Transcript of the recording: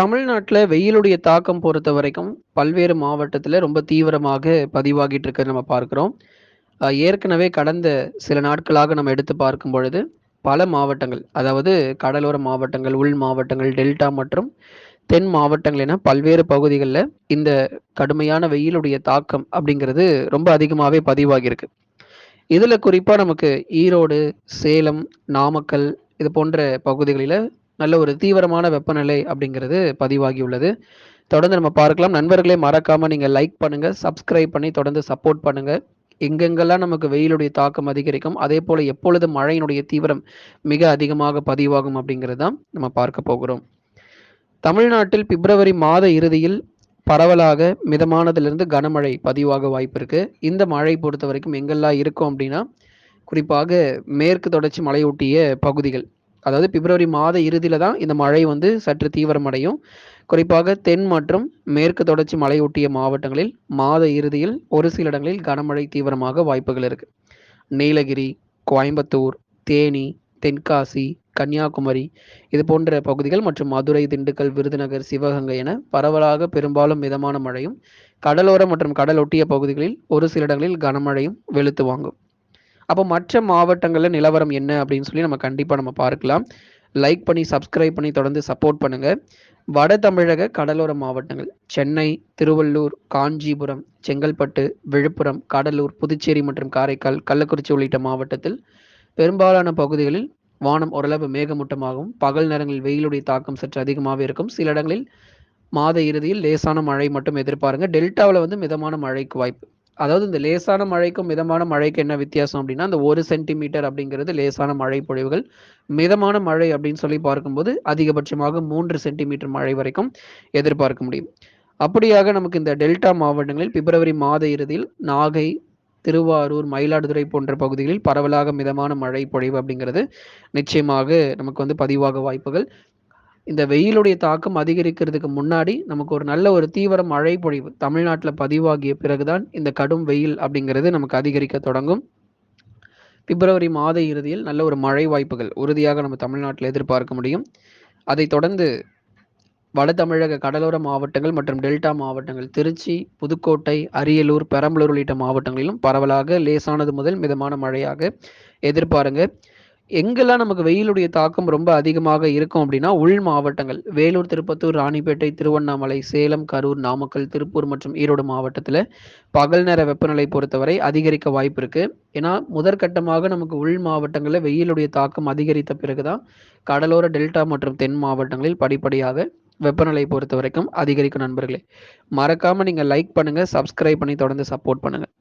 தமிழ்நாட்டில் வெயிலுடைய தாக்கம் பொறுத்த வரைக்கும் பல்வேறு மாவட்டத்தில் ரொம்ப தீவிரமாக பதிவாகிட்டு இருக்க நம்ம பார்க்குறோம் ஏற்கனவே கடந்த சில நாட்களாக நம்ம எடுத்து பார்க்கும் பொழுது, பல மாவட்டங்கள் அதாவது கடலோர மாவட்டங்கள், உள் மாவட்டங்கள், டெல்டா மற்றும் தென் மாவட்டங்கள் என பல்வேறு பகுதிகளில் இந்த கடுமையான வெயிலுடைய தாக்கம் அப்படிங்கிறது ரொம்ப அதிகமாகவே பதிவாகியிருக்கு. இதில் குறிப்பாக நமக்கு ஈரோடு, சேலம், நாமக்கல் இது போன்ற பகுதிகளில் நல்ல ஒரு தீவிரமான வெப்பநிலை அப்படிங்கிறது பதிவாகியுள்ளது. தொடர்ந்து நம்ம பார்க்கலாம். நண்பர்களே மறக்காமல் நீங்கள் லைக் பண்ணுங்கள் சப்ஸ்கிரைப் பண்ணி தொடர்ந்து சப்போர்ட் பண்ணுங்கள் எங்கெங்கெல்லாம் நமக்கு வெயிலுடைய தாக்கம் அதிகரிக்கும், அதே போல் எப்பொழுது மழையினுடைய தீவிரம் மிக அதிகமாக பதிவாகும் அப்படிங்கிறது தான் நம்ம பார்க்க போகிறோம். தமிழ்நாட்டில் பிப்ரவரி மாத இறுதியில் பரவலாக மிதமானதிலிருந்து கனமழை பதிவாக வாய்ப்பு இருக்குது இந்த மழை பொறுத்த வரைக்கும் எங்கெல்லாம் இருக்கும் அப்படின்னா, குறிப்பாக மேற்கு தொடர்ச்சி மலையொட்டிய பகுதிகள். அதாவது பிப்ரவரி மாத இறுதியில் தான் இந்த மழை வந்து சற்று தீவிரமடையும். குறிப்பாக தென் மற்றும் மேற்கு தொடர்ச்சி மலையொட்டிய மாவட்டங்களில் மாத இறுதியில் ஒரு சில இடங்களில் கனமழை தீவிரமாக வாய்ப்புகள் இருக்கு. நீலகிரி, கோயம்புத்தூர், தேனி, தென்காசி, கன்னியாகுமரி இது போன்ற பகுதிகள் மற்றும் மதுரை, திண்டுக்கல், விருதுநகர், சிவகங்கை என பரவலாக பெரும்பாலும் மிதமான மழையும், கடலோர மற்றும் கடலொட்டிய பகுதிகளில் ஒரு சில இடங்களில் கனமழையும் வெளுத்து வாங்கும். அப்போ மற்ற மாவட்டங்களில் நிலவரம் என்ன அப்படின்னு சொல்லி நம்ம கண்டிப்பாக நம்ம பார்க்கலாம். லைக் பண்ணி, சப்ஸ்கிரைப் பண்ணி தொடர்ந்து சப்போர்ட் பண்ணுங்க. வட தமிழக கடலோர மாவட்டங்கள் சென்னை, திருவள்ளூர், காஞ்சிபுரம், செங்கல்பட்டு, விழுப்புரம், கடலூர், புதுச்சேரி மற்றும் காரைக்கால், கள்ளக்குறிச்சி உள்ளிட்ட மாவட்டத்தில் பெரும்பாலான பகுதிகளில் வானம் ஓரளவு மேகமூட்டமாகவும், பகல் நேரங்களில் வெயிலுடைய தாக்கம் சற்று அதிகமாக இருக்கும். சில இடங்களில் மாத இறுதியில் லேசான மழை மட்டும் எதிர்பாருங்க. டெல்டாவில் வந்து மிதமான மழைக்கு வாய்ப்பு. அதாவது இந்த லேசான மழைக்கும், மிதமான மழைக்கும் என்ன வித்தியாசம் அப்படின்னா, அந்த ஒரு சென்டிமீட்டர் அப்படிங்கிறது லேசான மழை பொழிவுகள். மிதமான மழை அப்படின்னு சொல்லி பார்க்கும்போது, அதிகபட்சமாக மூன்று சென்டிமீட்டர் மழை வரைக்கும் எதிர்பார்க்க முடியும். அப்படியாக நமக்கு இந்த டெல்டா மாவட்டங்களில் பிப்ரவரி மாத இறுதியில் நாகை, திருவாரூர், மயிலாடுதுறை போன்ற பகுதிகளில் பரவலாக மிதமான மழை பொழிவு அப்படிங்கிறது நிச்சயமாக நமக்கு வந்து பதிவாக வாய்ப்புகள். இந்த வெயிலுடைய தாக்கம் அதிகரிக்கிறதுக்கு முன்னாடி நமக்கு ஒரு நல்ல ஒரு தீவிர மழை பொழிவு தமிழ்நாட்டில் பதிவாகிய பிறகு தான் இந்த கடும் வெயில் அப்படிங்கிறது நமக்கு அதிகரிக்க தொடங்கும். பிப்ரவரி மாத இறுதியில் நல்ல ஒரு மழை வாய்ப்புகள் உறுதியாக நம்ம தமிழ்நாட்டில் எதிர்பார்க்க முடியும். அதைத் தொடர்ந்து வட தமிழக கடலோர மாவட்டங்கள் மற்றும் டெல்டா மாவட்டங்கள் திருச்சி, புதுக்கோட்டை, அரியலூர், பெரம்பலூர் உள்ளிட்ட மாவட்டங்களிலும் பரவலாக லேசானது முதல் மிதமான மழையாக எதிர்பாருங்க. எங்கெல்லாம் நமக்கு வெயிலுடைய தாக்கம் ரொம்ப அதிகமாக இருக்கும் அப்படின்னா, உள் மாவட்டங்கள் வேலூர், திருப்பத்தூர், ராணிப்பேட்டை, திருவண்ணாமலை, சேலம், கரூர், நாமக்கல், திருப்பூர் மற்றும் ஈரோடு மாவட்டத்தில் பகல் நேர வெப்பநிலை பொறுத்தவரை அதிகரிக்க வாய்ப்பு இருக்கு. ஏன்னா, முதற்கட்டமாக நமக்கு உள் மாவட்டங்களில் வெயிலுடைய தாக்கம் அதிகரித்த பிறகு தான் கடலோர, டெல்டா மற்றும் தென் மாவட்டங்களில் படிப்படியாக வெப்பநிலை பொறுத்தவரைக்கும் அதிகரிக்கும் நண்பர்களே. மறக்காமல் நீங்கள் லைக் பண்ணுங்கள் சப்ஸ்கிரைப் பண்ணி தொடர்ந்து சப்போர்ட் பண்ணுங்கள்